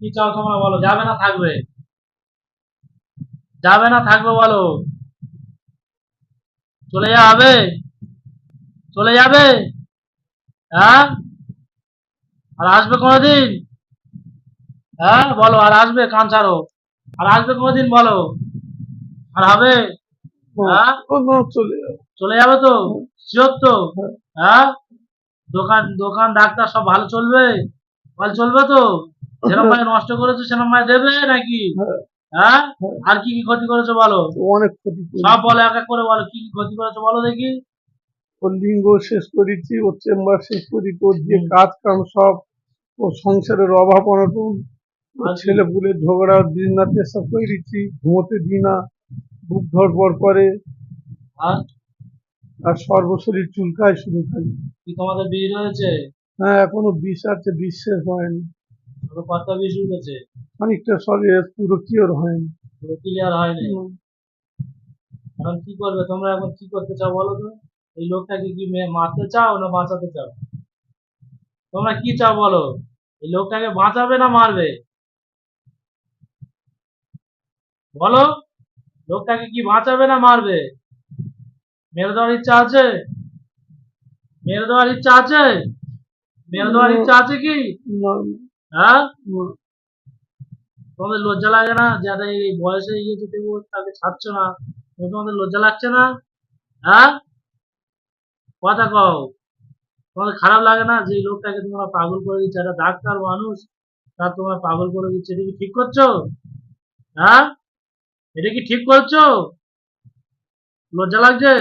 কি চাও তোমরা বলো? যাবে না থাকবে? যাবে না থাকবে বলো? চলে যাবে? চলে যাবে? হ্যাঁ? আর আসবে কোনোদিন? হ্যাঁ বলো আর আসবে? কান ছাড়ো। আর আসবে কোনোদিন বলো? আর হবে? হ্যাঁ? চলে যাবে। চলে যাবে তো? শিওর তো? হ্যাঁ? দোকান দোকান ডাক্তার সব ভালো চলবে? ভালো চলবে তো? সেরকম ভাবে নষ্ট করেছ সেরকম ভাবে দেবে নাকি? হ্যাঁ। হ্যাঁ? আর কি কি ক্ষতি করেছ বলো? অনেক ক্ষতি সব বলো এক এক করে বলো কি কি ক্ষতি করেছ বলো দেখি। ওর লিঙ্গ শেষ করেছি ওর চেম্বার শেষ করি তোর যে কাজ কাম সব ও সংসারের অভাব অনটন? ছেলে পুলে ঝগড়া দিন সব করে দিচ্ছি ঘুমোতে দিই না বুক ধরপড় করে। আর? আর সর্বশরীর চুলকায় শুধু খালি। কি তোমাদের বীজ রয়েছে হ্যাঁ এখনও বিষ আছে বিষ শেষ হয়নি। পুরো কতটা উঠেছে। খানিকটা সরি পুরো কিওর হয়নি। পুরো ক্লিয়ার হয়নি। এখন কি করবে? তোমরা এখন কি করতে চাও বলো তো? এই লোকটাকে কি মারতে চাও না বাঁচাতে চাও? তোমরা কি চাও বলো? এই লোকটাকে বাঁচাবে না মারবে? বলো লোকটাকে কি বাঁচাবে না মারবে? মেরে দেওয়ার ইচ্ছা আছে? মেরে দেওয়ার ইচ্ছা আছে? মেরে দেওয়ার ইচ্ছা আছে কি? হ্যাঁ? তোমাদের লজ্জা লাগে না? যারা এই বয়সে গিয়েছে তবুও তাকে ছাড়ছো না? তোমাদের লজ্জা লাগছে না? হ্যাঁ? কথা কও। তোমাদের খারাপ লাগে না যে লোকটাকে তোমরা পাগল করে দিচ্ছে? একটা ডাক্তার মানুষ তার তোমরা পাগল করে দিচ্ছে। এটা কি ঠিক করছ? হ্যাঁ? এটা কি ঠিক করছ? লজ্জা লাগছে?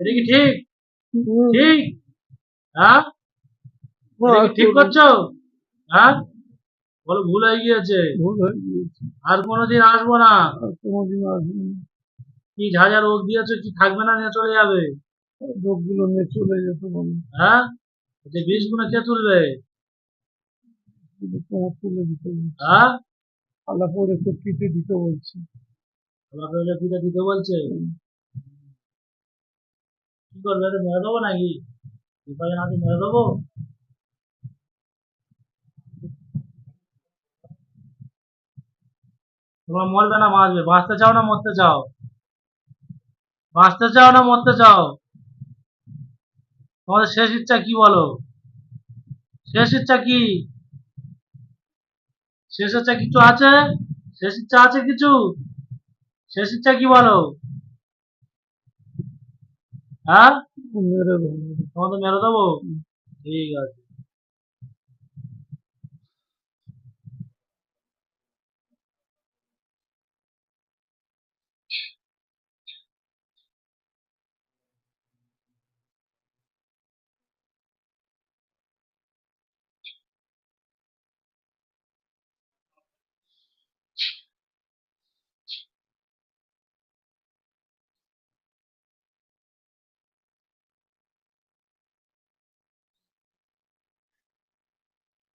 এটা কি ঠিক? ঠিক? হ্যাঁ? ঠিক করছ? হ্যাঁ? বলো ভুল হয়ে গিয়েছে। ভুল হয়ে গিয়েছে। আর কোনোদিন আসব না। কোনোদিন আসবে না। কি যা রোগ দিয়েছ কি থাকবে না নিয়ে চলে যাবে? রোগগুলো নিয়ে চলে যেতে বলে হ্যাঁ? যে বিষগুলো কে তুলবে? তোমার তুলে দিতে হ্যাঁ? আল্লাহ পরে তো পিঠে দিতে বলছে। আল্লাহ তাহলে পিঠে দিতে বলছে? কি করবে মেরে দেবো নাকি? উপায় না মেরে দেবো? তোমরা মরবে না, বাঁচবে। বাঁচতে চাও না, মরতে চাও? বাঁচতে চাও না, মরতে চাও? তোমাদের শেষ ইচ্ছা কি বলো? শেষ ইচ্ছা কি? শেষ ইচ্ছা কিছু আছে? শেষ ইচ্ছা আছে কিছু? শেষ ইচ্ছা কি বলো? হ্যাঁ? তোমাদের মেরে দেবো। ঠিক আছে।